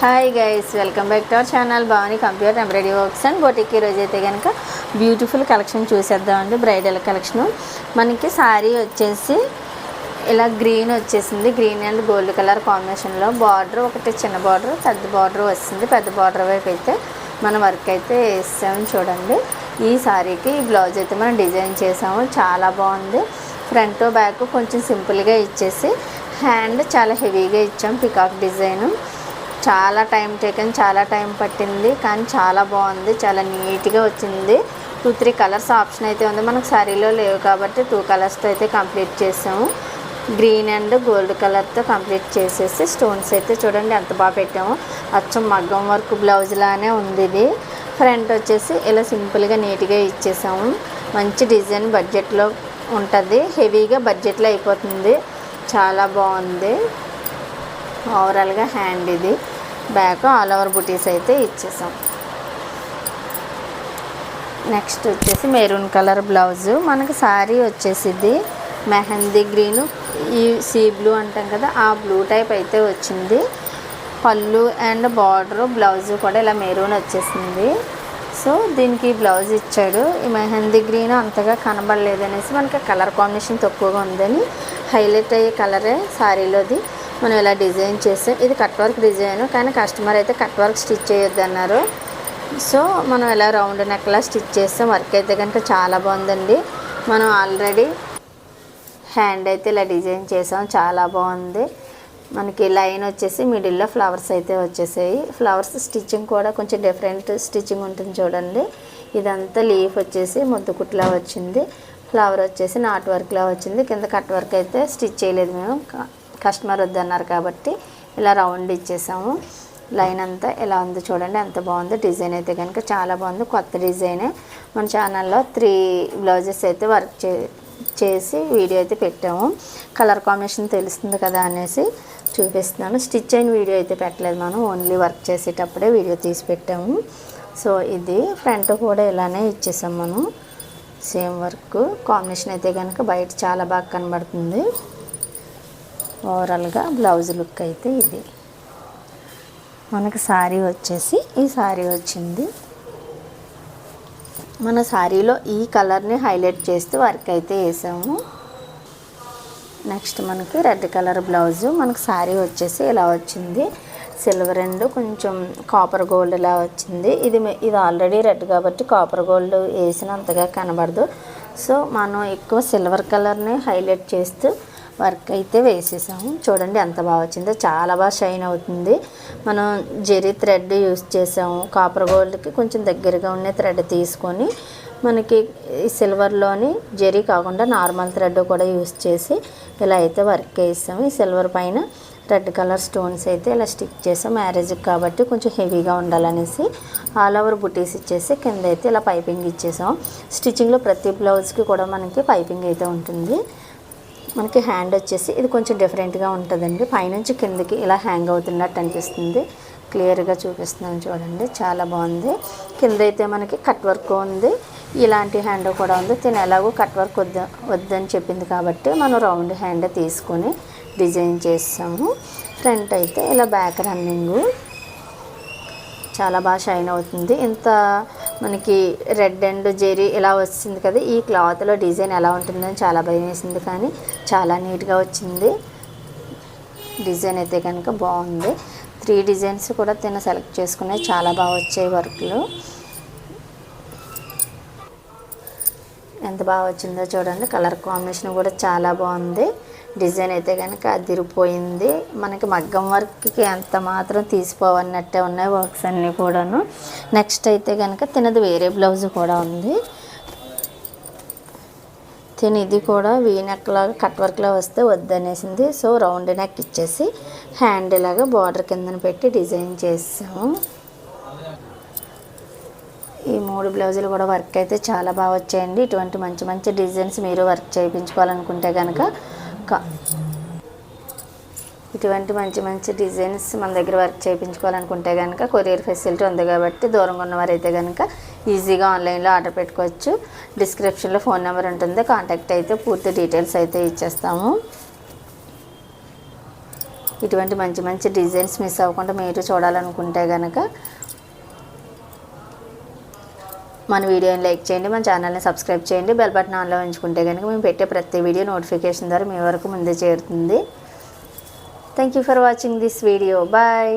Hi guys welcome back to our channel Bhavani computer embroidery works and boutique ఈరోజు అయితే కనుక beautiful collection చూసేద్దామండి bridal collection మనకి శారీ వచ్చేసి ఇలా గ్రీన్ వచ్చేసింది. గ్రీన్ అండ్ గోల్డ్ కలర్ కాంబినేషన్లో బార్డర్ ఒకటి చిన్న బార్డర్ పెద్ద బార్డర్ వస్తుంది. పెద్ద బార్డర్ వైపు అయితే మన వర్క్ అయితే వేసాము చూడండి. ఈ శారీకి ఈ బ్లౌజ్ అయితే మనం డిజైన్ చేసాము. చాలా బాగుంది. ఫ్రంట్ బ్యాక్ కొంచెం సింపుల్గా ఇచ్చేసి హ్యాండ్ చాలా హెవీగా ఇచ్చాం పికాక్ డిజైన్ చాలా టైం టేకన్ చాలా టైం పట్టింది కానీ చాలా బాగుంది చాలా నీట్గా వచ్చింది. టూ త్రీ కలర్స్ ఆప్షన్ అయితే ఉంది. మనకు సారీలో లేవు కాబట్టి టూ కలర్స్తో అయితే కంప్లీట్ చేసాము. గ్రీన్ అండ్ గోల్డ్ కలర్తో కంప్లీట్ చేసేసి స్టోన్స్ అయితే చూడండి ఎంత బాగా పెట్టాము. అచ్చం మగ్గం వర్క్ బ్లౌజ్ లానే ఉంది ఇది. ఫ్రంట్ వచ్చేసి ఇలా సింపుల్గా నీట్గా ఇచ్చేసాము. మంచి డిజైన్ బడ్జెట్లో ఉంటుంది. హెవీగా బడ్జెట్లో అయిపోతుంది. చాలా బాగుంది. ఓవరాల్గా హ్యాండ్ ఇది. బ్యాక్ ఆల్ ఓవర్ బుటీస్ అయితే ఇచ్చేసాం. నెక్స్ట్ వచ్చేసి మెరూన్ కలర్ బ్లౌజు. మనకి శారీ వచ్చేసింది మెహందీ గ్రీను ఈ సీ బ్లూ అంటాం కదా ఆ బ్లూ టైప్ అయితే వచ్చింది. పళ్ళు అండ్ బార్డరు బ్లౌజ్ కూడా ఇలా మెరూన్ వచ్చేసింది. సో దీనికి బ్లౌజ్ ఇచ్చాడు. ఈ మెహందీ గ్రీన్ అంతగా కనబడలేదు అనేసి మనకి కలర్ కాంబినేషన్ తక్కువగా ఉందని హైలైట్ అయ్యే కలరే శారీలోది మనం ఇలా డిజైన్ చేసాం ఇది కట్ వర్క్ డిజైన్ కానీ కస్టమర్ అయితే కట్ వర్క్ స్టిచ్ చేయొద్దు అన్నారు. సో మనం ఇలా రౌండ్ నెక్లా స్టిచ్ చేస్తాం వర్క్ అయితే కనుక చాలా బాగుందండి. మనం ఆల్రెడీ హ్యాండ్ అయితే ఇలా డిజైన్ చేసాం చాలా బాగుంది. మనకి లైన్ వచ్చేసి మిడిల్లో ఫ్లవర్స్ అయితే వచ్చేసాయి. ఫ్లవర్స్ స్టిచ్చింగ్ కూడా కొంచెం డిఫరెంట్ స్టిచ్చింగ్ ఉంటుంది చూడండి. ఇదంతా లీఫ్ వచ్చేసి ముద్దుకుట్లా వచ్చింది. ఫ్లవర్ వచ్చేసి నాట్ వర్క్లా వచ్చింది. కింద కట్ వర్క్ అయితే స్టిచ్ చేయలేదు మేము. కస్టమర్ వద్దన్నారు కాబట్టి ఇలా రౌండ్ ఇచ్చేసాము. లైన్ అంతా ఎలా ఉంది చూడండి ఎంత బాగుంది డిజైన్ అయితే కనుక చాలా బాగుంది. కొత్త డిజైనే మన ఛానల్లో త్రీ బ్లౌజెస్ అయితే వర్క్ చే చేసి వీడియో అయితే పెట్టాము. కలర్ కాంబినేషన్ తెలుస్తుంది కదా అనేసి చూపిస్తున్నాను. స్టిచ్ అయిన వీడియో అయితే పెట్టలేదు మనం ఓన్లీ వర్క్ చేసేటప్పుడే వీడియో తీసి పెట్టాము. సో ఇది ఫ్రంట్ కూడా ఇలానే ఇచ్చేసాం మనం. సేమ్ వర్క్ కాంబినేషన్ అయితే కనుక బయట చాలా బాగా కనబడుతుంది. ఓవరాల్గా బ్లౌజ్ లుక్ అయితే ఇది. మనకు శారీ వచ్చేసి ఈ శారీ వచ్చింది. మన శారీలో ఈ కలర్ని హైలైట్ చేస్తూ వర్క్ అయితే వేసాము నెక్స్ట్ మనకి రెడ్ కలర్ బ్లౌజు. మనకు శారీ వచ్చేసి ఇలా వచ్చింది. సిల్వర్ అండ్ కొంచెం కాపర్ గోల్డ్ ఇలా వచ్చింది. ఇది ఇది ఆల్రెడీ రెడ్ కాబట్టి కాపర్ గోల్డ్ వేసినంతగా కనబడదు. సో మనం ఎక్కువ సిల్వర్ కలర్ని హైలైట్ చేస్తూ వర్క్ అయితే వేసేసాము. చూడండి ఎంత బాగా వచ్చిందో. చాలా బాగా షైన్ అవుతుంది. మనం జెరీ థ్రెడ్ యూస్ చేసాము. కాపర్ గోల్డ్కి కొంచెం దగ్గరగా ఉండే థ్రెడ్ తీసుకొని మనకి ఈ సిల్వర్లోని జెరీ కాకుండా నార్మల్ థ్రెడ్ కూడా యూస్ చేసి ఇలా అయితే వర్క్ వేసాము. ఈ సిల్వర్ పైన రెడ్ కలర్ స్టోన్స్ అయితే ఇలా స్టిక్ చేసాం. మ్యారేజ్కి కాబట్టి కొంచెం హెవీగా ఉండాలనేసి ఆల్ ఓవర్ బుటీస్ ఇచ్చేసి కింద అయితే ఇలా పైపింగ్ ఇచ్చేసాం. స్టిచ్చింగ్లో ప్రతి బ్లౌజ్కి కూడా మనకి పైపింగ్ అయితే ఉంటుంది. మనకి హ్యాండ్ వచ్చేసి ఇది కొంచెం డిఫరెంట్గా ఉంటుందండి. పైనుంచి కిందకి ఇలా హ్యాంగ్ అవుతున్నట్టు అనిపిస్తుంది. క్లియర్గా చూపిస్తున్నాను చూడండి. చాలా బాగుంది. కింద అయితే మనకి కట్ వర్క్ ఉంది. ఇలాంటి హ్యాండ్ కూడా ఉంది. తిని ఎలాగో కట్ వర్క్ వద్ద వద్దని చెప్పింది కాబట్టి మనం రౌండ్ హ్యాండ్ తీసుకొని డిజైన్ చేసాము ఫ్రంట్ అయితే ఇలా బ్యాక్ రన్నింగ్ చాలా బాగా షైన్ అవుతుంది. ఇంత మనకి రెడ్ అండ్ జెరీ ఇలా వచ్చింది కదా ఈ క్లాత్లో డిజైన్ ఎలా ఉంటుందని చాలా భయం వేసింది కానీ చాలా నీట్గా వచ్చింది. డిజైన్ అయితే కనుక బాగుంది. త్రీ డిజైన్స్ కూడా తిన సెలెక్ట్ చేసుకున్నాయి. చాలా బాగా వచ్చాయి వర్క్లు. ఎంత బాగా వచ్చిందో చూడండి. కలర్ కాంబినేషన్ కూడా చాలా బాగుంది. డిజైన్ అయితే కనుక అదిరిపోయింది. మనకి మగ్గం వర్క్కి ఎంత మాత్రం తీసిపోవన్నట్టే ఉన్నాయి వర్క్స్ అన్నీ కూడాను. నెక్స్ట్ అయితే కనుక తినది వేరే బ్లౌజ్ కూడా ఉంది. తిని ఇది కూడా వీ నెక్ కట్ వర్క్లో వస్తే వద్దనేసింది. సో రౌండ్ నెక్ ఇచ్చేసి హ్యాండ్ ఇలాగా బార్డర్ కిందన పెట్టి డిజైన్ చేసాము. ఈ మూడు బ్లౌజులు కూడా వర్క్ అయితే చాలా బాగా వచ్చాయండి. ఇటువంటి మంచి మంచి డిజైన్స్ మీరు వర్క్ చేయించుకోవాలనుకుంటే కనుక క- ఇటువంటి మంచి మంచి డిజైన్స్ మన దగ్గర వర్క్ చేయించుకోవాలనుకుంటే కనుక కొరియర్ ఫెసిలిటీ ఉంది కాబట్టి దూరంగా ఉన్నవారైతే కనుక ఈజీగా ఆన్లైన్లో ఆర్డర్ పెట్టుకోవచ్చు. డిస్క్రిప్షన్లో ఫోన్ నెంబర్ ఉంటుంది. కాంటాక్ట్ అయితే పూర్తి డీటెయిల్స్ అయితే ఇచ్చేస్తాము. ఇటువంటి మంచి మంచి డిజైన్స్ మిస్ అవ్వకుండా మీరు చూడాలనుకుంటే కనుక మన వీడియోని లైక్ చేయండి మన ఛానల్ని సబ్స్క్రైబ్ చేయండి బెల్ బటన్ ఆన్లో ఉంచుకుంటే కనుక మేము పెట్టే ప్రతి వీడియో నోటిఫికేషన్ ద్వారా మీ వరకు ముందే చేరుతుంది. Thank you for watching this video bye